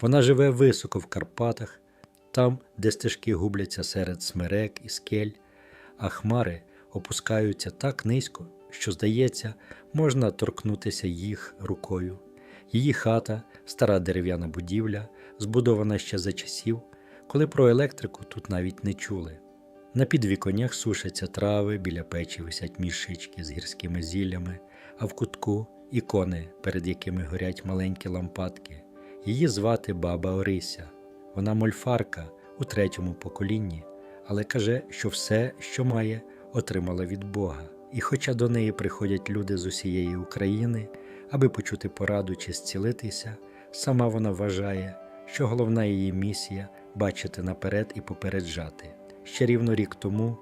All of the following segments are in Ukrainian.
Вона живе високо в Карпатах, там, де стежки губляться серед смерек і скель, а хмари опускаються так низько, що, здається, можна торкнутися їх рукою. Її хата, стара дерев'яна будівля, збудована ще за часів, коли про електрику тут навіть не чули. На підвіконнях сушаться трави, біля печі висять мішечки з гірськими зіллями, а в кутку ікони, перед якими горять маленькі лампадки. Її звати баба Орися. Вона мольфарка у третьому поколінні, але каже, що все, що має, отримала від Бога. І хоча до неї приходять люди з усієї України, аби почути пораду чи зцілитися, сама вона вважає, що головна її місія бачити наперед і попереджати. Ще рівно рік тому,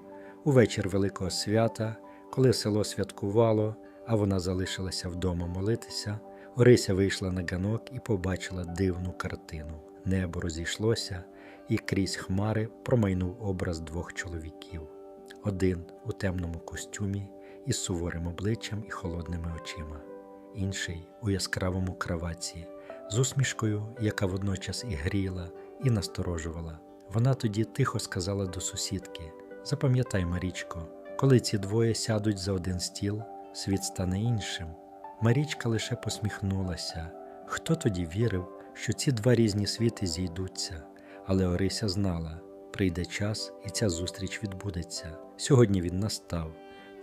у вечір Великого свята, коли село святкувало, а вона залишилася вдома молитися, Орися вийшла на ганок і побачила дивну картину. Небо розійшлося, і крізь хмари промайнув образ двох чоловіків: один у темному костюмі із суворим обличчям і холодними очима, інший у яскравому краваці, з усмішкою, яка водночас і гріла, і насторожувала. Вона тоді тихо сказала до сусідки: Запам'ятай, Марічко, коли ці двоє сядуть за один стіл, світ стане іншим. Марічка лише посміхнулася. Хто тоді вірив, що ці два різні світи зійдуться? Але Орися знала, прийде час і ця зустріч відбудеться. Сьогодні він настав.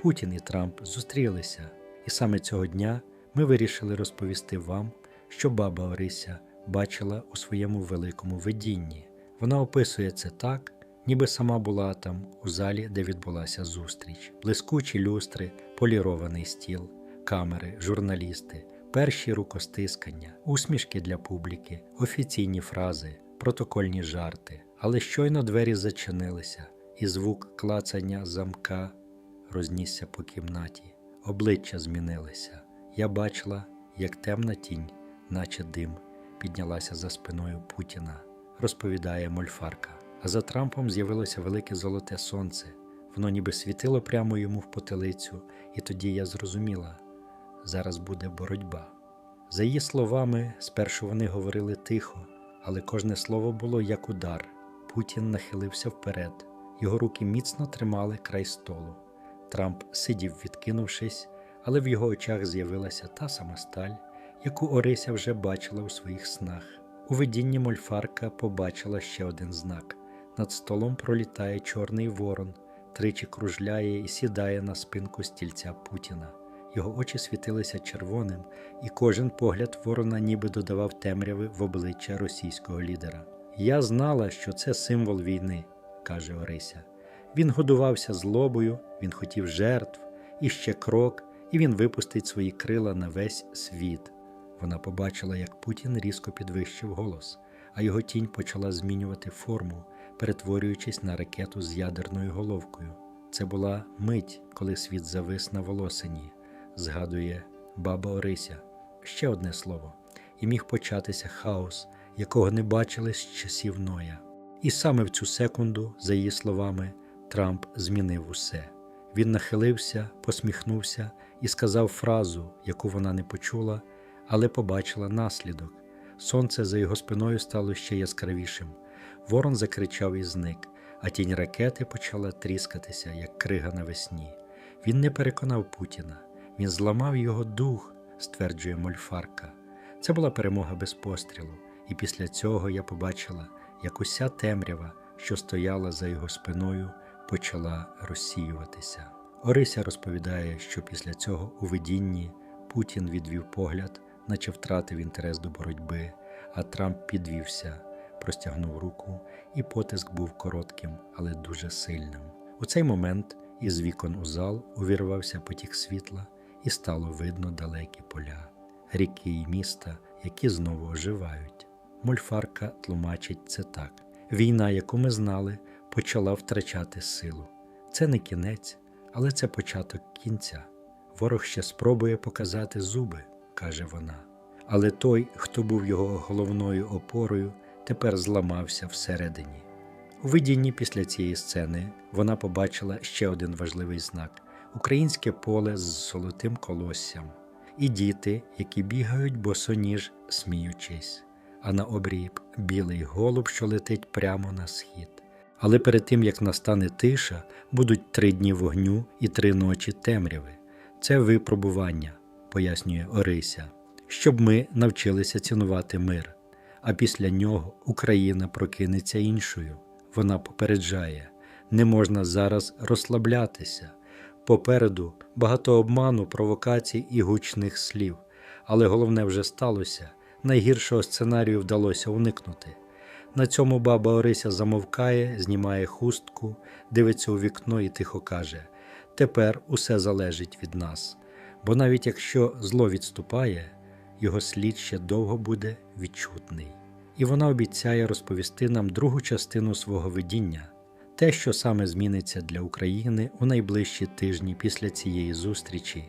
Путін і Трамп зустрілися, і саме цього дня ми вирішили розповісти вам, що баба Орися бачила у своєму великому видінні. Вона описує це так, ніби сама була там, у залі, де відбулася зустріч, блискучі люстри, полірований стіл, камери, журналісти, перші рукостискання, усмішки для публіки, офіційні фрази, протокольні жарти. Але щойно двері зачинилися, і звук клацання замка рознісся по кімнаті. Обличчя змінилися. Я бачила, як темна тінь, наче дим, піднялася за спиною Путіна, розповідає Мольфарка. А за Трампом з'явилося велике золоте сонце. Воно ніби світило прямо йому в потилицю, і тоді я зрозуміла зараз буде боротьба. За її словами, спершу вони говорили тихо, але кожне слово було як удар. Путін нахилився вперед, його руки міцно тримали край столу. Трамп сидів, відкинувшись, але в його очах з'явилася та сама сталь, яку Орися вже бачила у своїх снах. У видінні Мольфарка побачила ще один знак. Над столом пролітає чорний ворон, тричі кружляє і сідає на спинку стільця Путіна. Його очі світилися червоним, і кожен погляд ворона ніби додавав темряви в обличчя російського лідера. Я знала, що це символ війни, каже Орися. Він годувався злобою, він хотів жертв, і ще крок, і він випустить свої крила на весь світ. Вона побачила, як Путін різко підвищив голос, а його тінь почала змінювати форму, перетворюючись на ракету з ядерною головкою. Це була мить, коли світ завис на волосині, згадує баба Орися. Ще одне слово, і міг початися хаос, якого не бачили з часів Ноя. І саме в цю секунду, за її словами, Трамп змінив усе. Він нахилився, посміхнувся і сказав фразу, яку вона не почула, але побачила наслідок. Сонце за його спиною стало ще яскравішим. Ворон закричав і зник, а тінь ракети почала тріскатися, як крига навесні. Він не переконав Путіна, він зламав його дух, стверджує Мольфарка. Це була перемога без пострілу, і після цього я побачила, як уся темрява, що стояла за його спиною, почала розсіюватися. Орися розповідає, що після цього у видінні Путін відвів погляд, наче втратив інтерес до боротьби, а Трамп підвівся, простягнув руку, і потиск був коротким, але дуже сильним. У цей момент із вікон у зал увірвався потік світла, і стало видно далекі поля, ріки і міста, які знову оживають. Мольфарка тлумачить це так: війна, яку ми знали, почала втрачати силу. Це не кінець, але це початок кінця. Ворог ще спробує показати зуби, каже вона. Але той, хто був його головною опорою, тепер зламався всередині. У видінні після цієї сцени вона побачила ще один важливий знак українське поле з золотим колоссям, і діти, які бігають босоніж, сміючись, а на обрії білий голуб, що летить прямо на схід. Але перед тим як настане тиша, будуть три дні вогню і три ночі темряви. Це випробування, пояснює Орися, щоб ми навчилися цінувати мир. А після нього Україна прокинеться іншою. Вона попереджає: не можна зараз розслаблятися. Попереду багато обману, провокацій і гучних слів. Але головне вже сталося. Найгіршого сценарію вдалося уникнути. На цьому баба Орися замовкає, знімає хустку, дивиться у вікно і тихо каже: Тепер усе залежить від нас. Бо навіть якщо зло відступає, його слід ще довго буде відчутний. І вона обіцяє розповісти нам другу частину свого видіння, те, що саме зміниться для України у найближчі тижні після цієї зустрічі,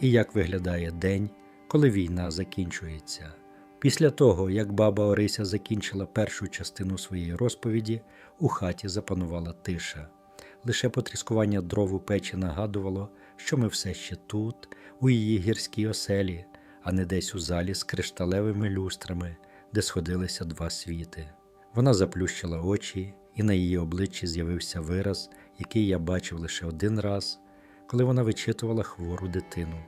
і як виглядає день, коли війна закінчується. Після того, як баба Орися закінчила першу частину своєї розповіді, у хаті запанувала тиша. Лише потріскування дров у печі нагадувало, що ми все ще тут, у її гірській оселі, а не десь у залі з кришталевими люстрами, де сходилися два світи. Вона заплющила очі, і на її обличчі з'явився вираз, який я бачив лише один раз, коли вона вичитувала хвору дитину.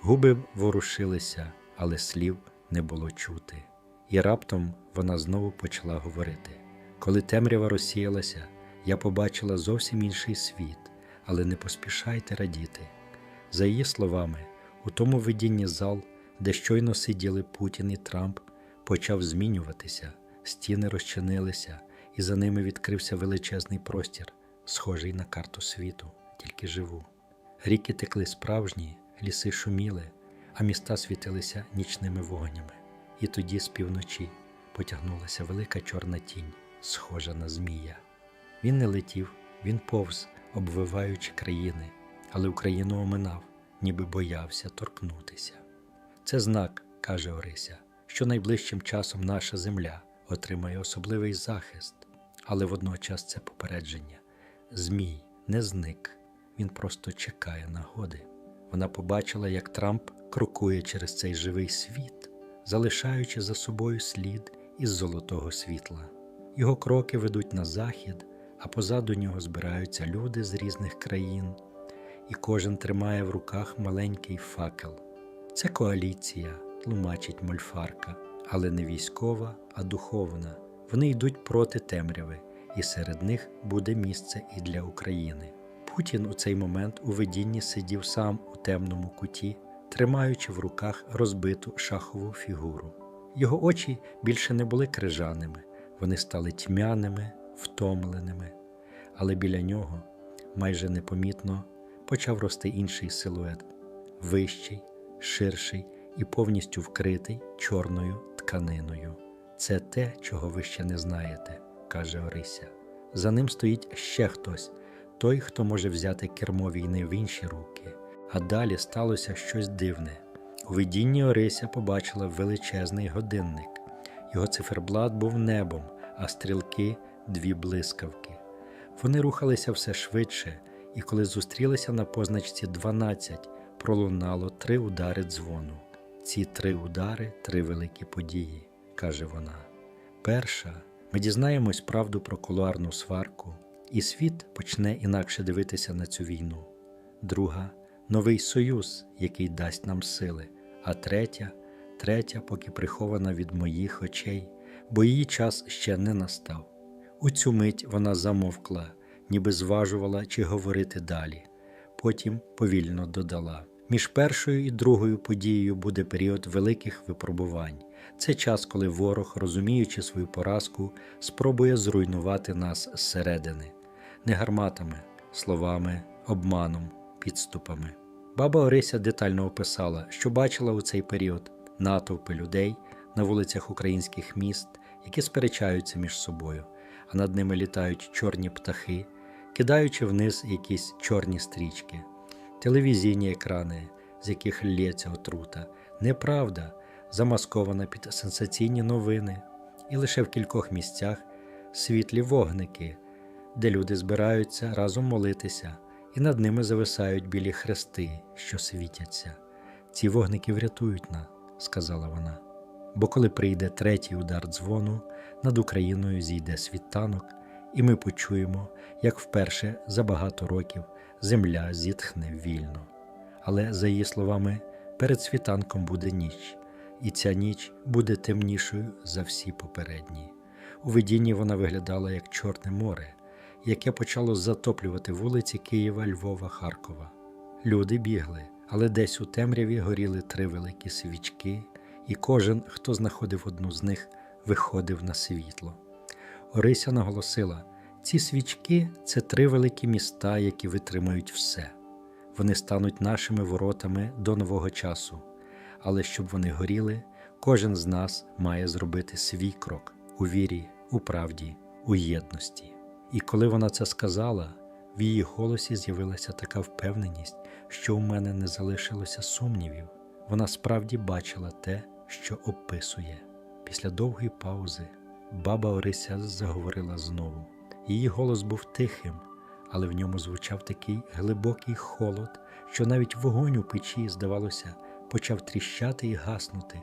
Губи ворушилися, але слів не було чути. І раптом вона знову почала говорити. Коли темрява розсіялася, я побачила зовсім інший світ, але не поспішайте радіти. За її словами, у тому видінні зал, де щойно сиділи Путін і Трамп, почав змінюватися, стіни розчинилися, і за ними відкрився величезний простір, схожий на карту світу, тільки живу. Ріки текли справжні, ліси шуміли, а міста світилися нічними вогнями. І тоді з півночі потягнулася велика чорна тінь, схожа на змія. Він не летів, він повз, обвиваючи країни, але Україну оминав, ніби боявся торкнутися. Це знак, каже Орися, що найближчим часом наша земля отримає особливий захист, але водночас це попередження. Змій не зник, він просто чекає нагоди. Вона побачила, як Трамп крокує через цей живий світ, залишаючи за собою слід із золотого світла. Його кроки ведуть на захід, а позаду нього збираються люди з різних країн, і кожен тримає в руках маленький факел. Це коаліція, тлумачить мольфарка, але не військова, а духовна. Вони йдуть проти темряви, і серед них буде місце і для України. Путін у цей момент у видінні сидів сам у темному куті, тримаючи в руках розбиту шахову фігуру. Його очі більше не були крижаними, вони стали тьмяними, втомленими, але біля нього майже непомітно почав рости інший силует вищий, ширший і повністю вкритий чорною тканиною. Це те, чого ви ще не знаєте, каже Орися. За ним стоїть ще хтось, той, хто може взяти кермо війни в інші руки. А далі сталося щось дивне. У видінні Орися побачила величезний годинник. Його циферблат був небом, а стрілки дві блискавки. Вони рухалися все швидше, і коли зустрілися на позначці 12, пролунало три удари дзвону. Ці три удари три великі події, каже вона. Перша, ми дізнаємось правду про кулуарну сварку, і світ почне інакше дивитися на цю війну. Друга новий союз, який дасть нам сили. А третя, третя, поки прихована від моїх очей, бо її час ще не настав. У цю мить вона замовкла, ніби зважувала чи говорити далі. Потім повільно додала: між першою і другою подією буде період великих випробувань. Це час, коли ворог, розуміючи свою поразку, спробує зруйнувати нас зсередини, не гарматами, словами, обманом, підступами. Баба Орися детально описала, що бачила у цей період натовпи людей на вулицях українських міст, які сперечаються між собою, а над ними літають чорні птахи, кидаючи вниз якісь чорні стрічки, телевізійні екрани, з яких лється отрута, неправда, замаскована під сенсаційні новини, і лише в кількох місцях світлі вогники, де люди збираються разом молитися і над ними зависають білі хрести, що світяться. Ці вогники врятують нас, сказала вона. Бо коли прийде третій удар дзвону, над Україною зійде світанок, і ми почуємо, як вперше за багато років земля зітхне вільно. Але, за її словами, перед світанком буде ніч, і ця ніч буде темнішою за всі попередні. У видінні вона виглядала як Чорне море, яке почало затоплювати вулиці Києва, Львова, Харкова. Люди бігли, але десь у темряві горіли три великі свічки, і кожен, хто знаходив одну з них, виходив на світло. Орися наголосила: ці свічки це три великі міста, які витримають все. Вони стануть нашими воротами до нового часу. Але щоб вони горіли, кожен з нас має зробити свій крок у вірі, у правді, у єдності. І коли вона це сказала, в її голосі з'явилася така впевненість, що у мене не залишилося сумнівів. Вона справді бачила те, що описує. Після довгої паузи баба Орися заговорила знову. Її голос був тихим, але в ньому звучав такий глибокий холод, що навіть вогонь у печі, здавалося, почав тріщати і гаснути.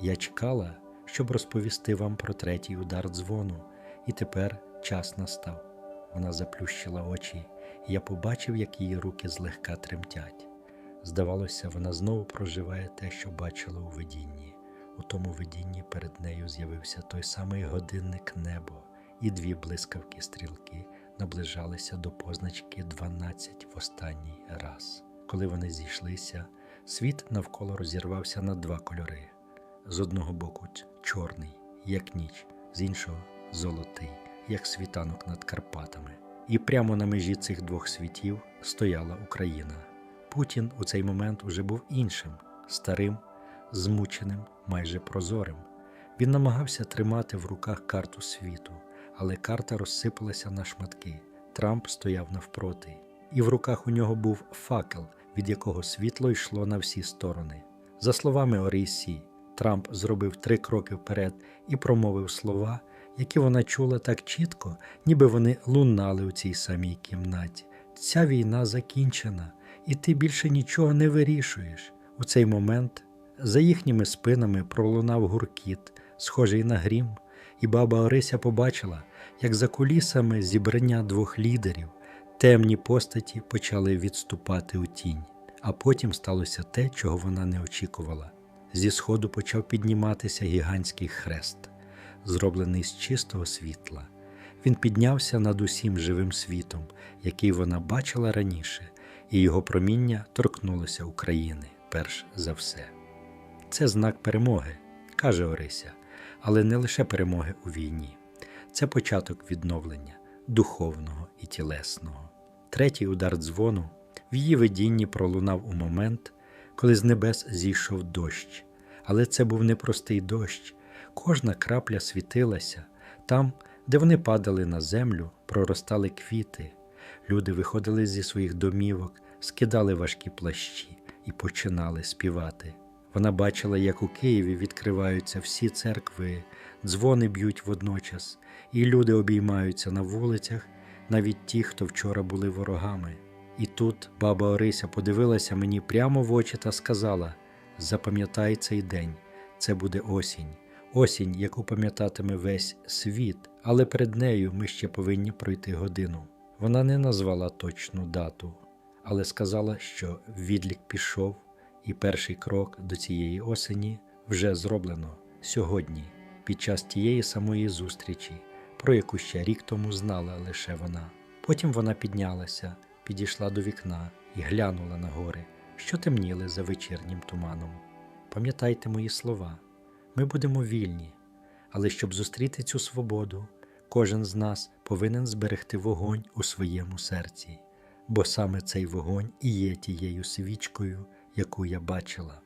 Я чекала, щоб розповісти вам про третій удар дзвону, і тепер час настав. Вона заплющила очі, і я побачив, як її руки злегка тремтять. Здавалося, вона знову проживає те, що бачила у видінні. У тому видінні перед нею з'явився той самий годинник небо, і дві блискавки стрілки наближалися до позначки 12 в останній раз. Коли вони зійшлися, світ навколо розірвався на два кольори: з одного боку чорний, як ніч, з іншого золотий, як світанок над Карпатами. І прямо на межі цих двох світів стояла Україна. Путін у цей момент уже був іншим, старим, змученим, майже прозорим. Він намагався тримати в руках карту світу, але карта розсипалася на шматки. Трамп стояв навпроти, і в руках у нього був факел, від якого світло йшло на всі сторони. За словами Орісі, Трамп зробив три кроки вперед і промовив слова, які вона чула так чітко, ніби вони лунали у цій самій кімнаті. Ця війна закінчена, і ти більше нічого не вирішуєш. У цей момент за їхніми спинами пролунав гуркіт, схожий на грім, і баба Орися побачила, як за кулісами зібрання двох лідерів темні постаті почали відступати у тінь, а потім сталося те, чого вона не очікувала. Зі сходу почав підніматися гігантський хрест, зроблений з чистого світла. Він піднявся над усім живим світом, який вона бачила раніше, і його проміння торкнулося України перш за все. Це знак перемоги, каже Орися, але не лише перемоги у війні, це початок відновлення духовного і тілесного. Третій удар дзвону в її видінні пролунав у момент, коли з небес зійшов дощ. Але це був непростий дощ. Кожна крапля світилася там, де вони падали на землю, проростали квіти. Люди виходили зі своїх домівок, скидали важкі плащі і починали співати. Вона бачила, як у Києві відкриваються всі церкви, дзвони б'ють водночас, і люди обіймаються на вулицях, навіть ті, хто вчора були ворогами. І тут баба Орися подивилася мені прямо в очі та сказала: Запам'ятай цей день, це буде осінь, осінь, яку пам'ятатиме весь світ, але перед нею ми ще повинні пройти годину. Вона не назвала точну дату, але сказала, що відлік пішов, і перший крок до цієї осені вже зроблено сьогодні, під час тієї самої зустрічі, про яку ще рік тому знала лише вона. Потім вона піднялася, підійшла до вікна і глянула на гори, що темніли за вечірнім туманом. Пам'ятайте мої слова, ми будемо вільні, але щоб зустріти цю свободу, кожен з нас повинен зберегти вогонь у своєму серці, бо саме цей вогонь і є тією свічкою, яку я бачила.